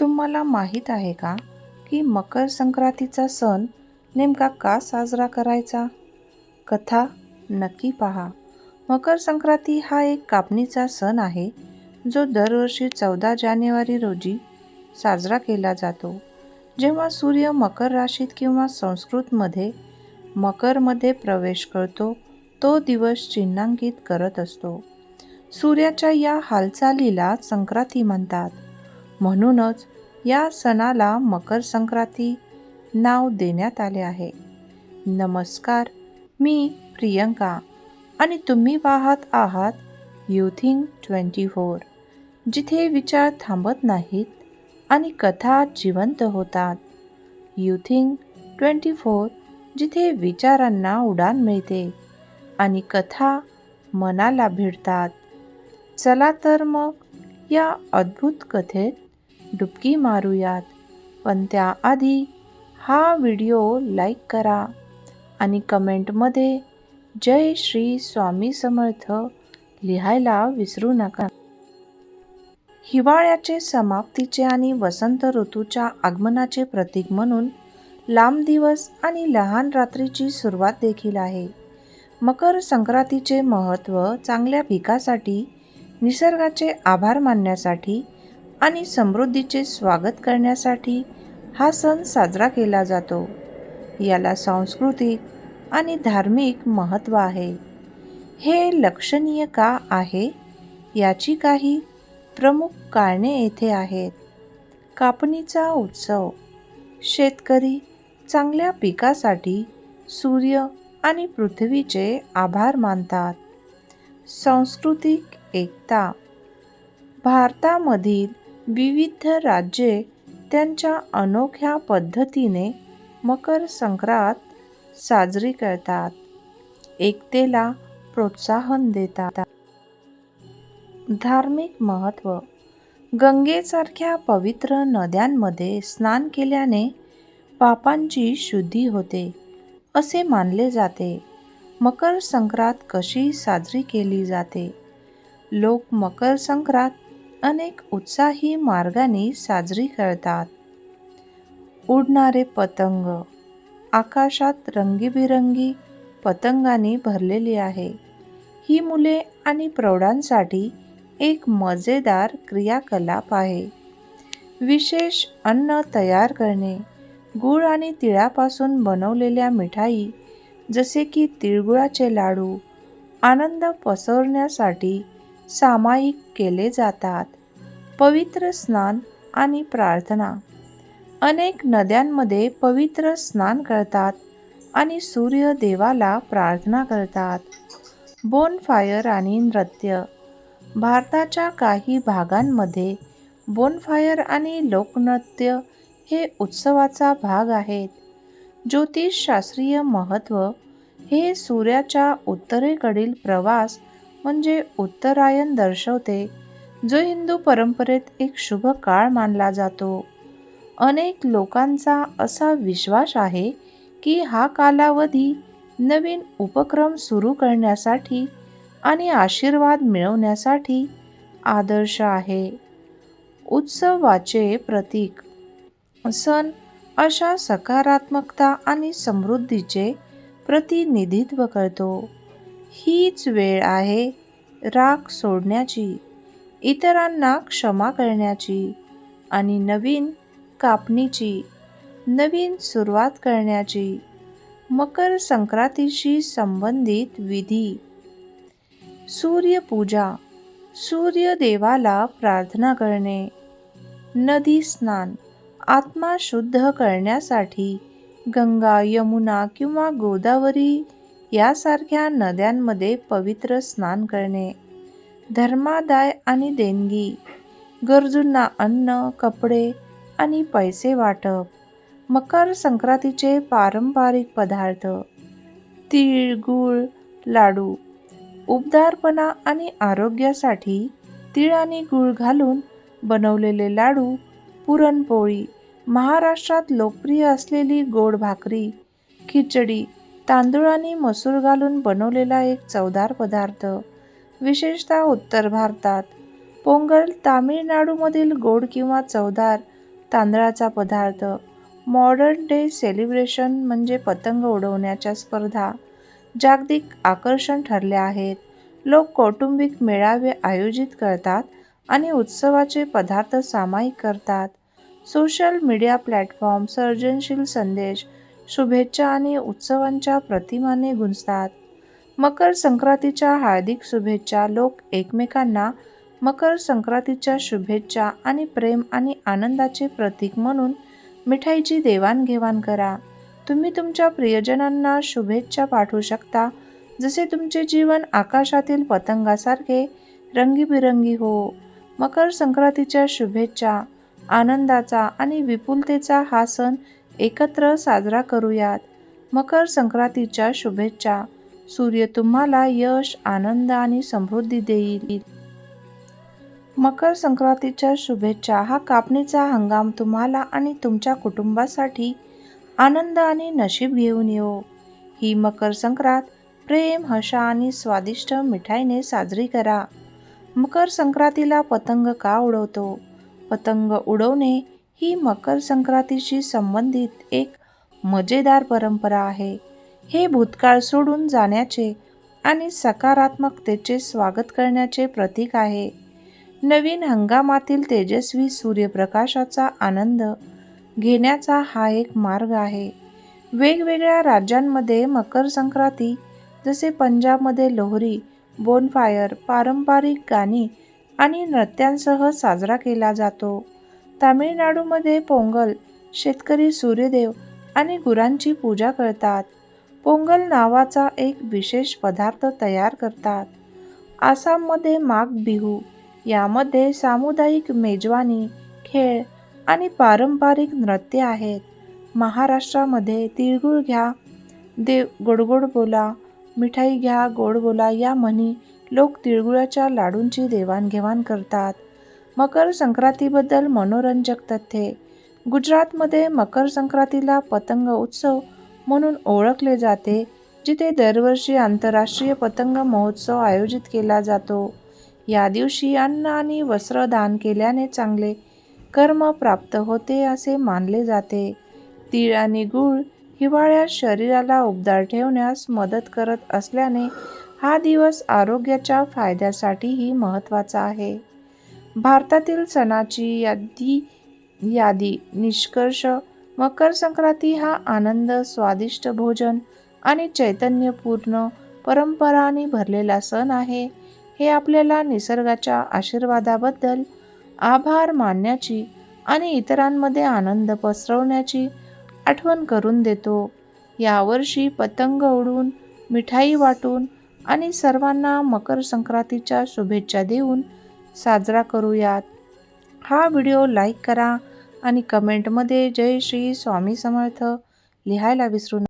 तुम्हाला माहीत आहे का की मकर संक्रांतीचा सण नेमका का साजरा करायचा? कथा नक्की पहा. मकर संक्रांती हा एक कापणीचा सण आहे जो दरवर्षी चौदा जानेवारी रोजी साजरा केला जातो. जेव्हा सूर्य मकर राशीत किंवा संस्कृतमध्ये मकरमध्ये प्रवेश करतो तो दिवस चिन्हांकित करत असतो. सूर्याच्या या हालचालीला संक्रांती म्हणतात. म्हणूनच या सणाला मकर संक्रांती नाव देण्यात आले आहे. नमस्कार मी प्रियंका आणि तुम्ही पाहत आहात युथिंग ट्वेंटी फोर. जिथे विचार थांबत नाहीत आणि कथा जिवंत होतात. युथिंग ट्वेंटी फोर जिथे विचारांना उडान मिळते आणि कथा मनाला भिडतात. चला तर मग या अद्भुत कथेत डुबकी मारूयात. पण त्याआधी हा व्हिडिओ लाईक करा आणि कमेंटमध्ये जय श्री स्वामी समर्थ लिहायला विसरू नका. हिवाळ्याचे समाप्तीचे आणि वसंत ऋतूच्या आगमनाचे प्रतीक म्हणून लांब दिवस आणि लहान रात्रीची सुरुवात देखील आहे. मकर संक्रांतीचे महत्त्व चांगल्या पिकासाठी निसर्गाचे आभार मानण्यासाठी आणि समृद्धीचे स्वागत करण्यासाठी हा सण साजरा केला जातो. याला सांस्कृतिक आणि धार्मिक महत्त्व आहे. हे लक्षणीय का आहे? याची काही प्रमुख कारणे येथे आहेत. कापणीचा उत्सव शेतकरी चांगल्या पिकासाठी सूर्य आणि पृथ्वीचे आभार मानतात. सांस्कृतिक एकता भारतामधील विविध राज्ये त्यांच्या अनोख्या पद्धतीने मकर संक्रांत साजरी करतात. एकतेला प्रोत्साहन देतात. धार्मिक महत्त्व गंगेसारख्या पवित्र नद्यांमध्ये स्नान केल्याने पापांची शुद्धी होते असे मानले जाते. मकर संक्रांत कशी साजरी केली जाते? लोक मकर संक्रांत अनेक उत्साही मार्गाने साजरी करतात. उडणारे पतंग आकाशात रंगीबिरंगी पतंगाने भरलेली आहे. ही मुले आणि प्रौढांसाठी एक मजेदार क्रियाकलाप आहे. विशेष अन्न तयार करणे गूळ आणि तिळापासून बनवलेल्या मिठाई जसे की तिळगुळाचे लाडू आनंद पसरण्यासाठी सामायिक केले जातात. पवित्र स्नान आणि प्रार्थना. अनेक नद्यांमध्ये पवित्र स्नान करतात आणि सूर्यदेवाला प्रार्थना करतात. बोनफायर आणि नृत्य. भारताच्या काही भागांमध्ये बोनफायर आणि लोकनृत्य हे उत्सवाचा भाग आहेत. ज्योतिषशास्त्रीय महत्त्व हे सूर्याच्या उत्तरेकडील प्रवास म्हणजे उत्तरायण दर्शवते जो हिंदू परंपरेत एक शुभ काळ मानला जातो. अनेक लोकांचा असा विश्वास आहे की हा कालावधी नवीन उपक्रम सुरू करण्यासाठी आणि आशीर्वाद मिळवण्यासाठी आदर्श आहे. उत्सवाचे प्रतीक. सण अशा सकारात्मकता आणि समृद्धीचे प्रतिनिधित्व करतो. हीच वेळ आहे राग सोडण्याची इतरांना क्षमा करण्याची आणि नवीन कापणीची नवीन सुरुवात करण्याची मकर संक्रांतीशी संबंधित विधी. सूर्यपूजा सूर्यदेवाला प्रार्थना करणे नदी स्नान आत्मा शुद्ध करण्यासाठी गंगा यमुना किंवा गोदावरी यासारख्या नद्यांमध्ये पवित्र स्नान करणे धर्मादाय आणि देणगी गरजूंना अन्न कपडे आणि पैसे वाटप मकर संक्रांतीचे पारंपरिक पदार्थ तीळ गूळ लाडू उबदारपणा आणि आरोग्यासाठी तीळ आणि गूळ घालून बनवलेले लाडू पुरणपोळी महाराष्ट्रात लोकप्रिय असलेली गोड भाकरी खिचडी तांदूळ आणि मसूर घालून बनवलेला एक चवदार पदार्थ विशेषतः उत्तर भारतात. पोंगल तामिळनाडूमधील गोड किंवा चवदार तांदळाचा पदार्थ मॉडर्न डे सेलिब्रेशन म्हणजे पतंग उडवण्याच्या स्पर्धा जागतिक आकर्षण ठरले आहेत. लोक कौटुंबिक मेळावे आयोजित करतात आणि उत्सवाचे पदार्थ सामायिक करतात. सोशल मीडिया प्लॅटफॉर्म सर्जनशील संदेश शुभेच्छा आणि उत्सवांच्या प्रतिमाने गुंजतात. मकर संक्रांतीच्या हार्दिक शुभेच्छा लोक एकमेकांना मकर संक्रांतीच्या शुभेच्छा आणि प्रेम आणि आनंदाचे प्रतीक म्हणून मिठाईची देवाणघेवाण करा. तुम्ही तुमच्या प्रियजनांना शुभेच्छा पाठवू शकता. जसे तुमचे जीवन आकाशातील पतंगासारखे रंगीबिरंगी हो. मकर संक्रांतीच्या शुभेच्छा आनंदाचा आणि विपुलतेचा हा सण एकत्र साजरा करूयात. मकर संक्रांतीच्या शुभेच्छा. सूर्य तुम्हाला यश आनंद आणि समृद्धी देईल. मकर संक्रांतीच्या शुभेच्छा. हा कापणीचा हंगाम तुम्हाला आणि तुमच्या कुटुंबासाठी आनंद आणि नशीब घेऊन येऊ ही मकर संक्रांत प्रेम हशा आणि स्वादिष्ट मिठाईने साजरी करा. मकर संक्रांतीला पतंग का उडवतो? पतंग उडवणे ही मकर संक्रांतीशी संबंधित एक मजेदार परंपरा आहे. हे भूतकाळ सोडून जाण्याचे आणि सकारात्मकतेचे स्वागत करण्याचे प्रतीक आहे. नवीन हंगामातील तेजस्वी सूर्यप्रकाशाचा आनंद घेण्याचा हा एक मार्ग आहे. वेगवेगळ्या राज्यांमध्ये मकर संक्रांती जसे पंजाबमध्ये लोहरी बोनफायर पारंपरिक गाणी आणि नृत्यांसह साजरा केला जातो. तामिळनाडूमध्ये पोंगल शेतकरी सूर्यदेव आणि गुरांची पूजा करतात. पोंगल नावाचा एक विशेष पदार्थ तयार करतात. आसाममध्ये माघ बिहू यामध्ये सामुदायिक मेजवानी खेळ आणि पारंपरिक नृत्य आहेत. महाराष्ट्रामध्ये तिळगुळ घ्या देव गोडगोड बोला मिठाई घ्या गोड बोला या म्हणी लोक तिळगुळाच्या लाडूंची देवाणघेवाण करतात. मकर संक्रांतीबद्दल मनोरंजक तथ्ये. गुजरातमध्ये मकर संक्रांतीला पतंग उत्सव म्हणून ओळखले जाते जिथे दरवर्षी आंतरराष्ट्रीय पतंग महोत्सव आयोजित केला जातो. या दिवशी अन्न आणि वस्त्र दान केल्याने चांगले कर्म प्राप्त होते असे मानले जाते. तीळ आणि गूळ हिवाळ्यात शरीराला उबदार ठेवण्यास मदत करत असल्याने हा दिवस आरोग्याच्या फायद्यासाठीही महत्त्वाचा आहे. भारतातील सणाची यादी यादी निष्कर्ष मकर संक्रांती हा आनंद स्वादिष्ट भोजन आणि चैतन्यपूर्ण परंपरांनी भरलेला सण आहे. हे आपल्याला निसर्गाच्या आशीर्वादाबद्दल आभार मानण्याची आणि इतरांमध्ये आनंद पसरवण्याची आठवण करून देतो. यावर्षी पतंग उडून मिठाई वाटून आणि सर्वांना मकर संक्रांतीच्या शुभेच्छा देऊन साजरा करूयात. हा व्हिडिओ लाईक करा आणि कमेंटमध्ये जय श्री स्वामी समर्थ लिहायला विसरू नका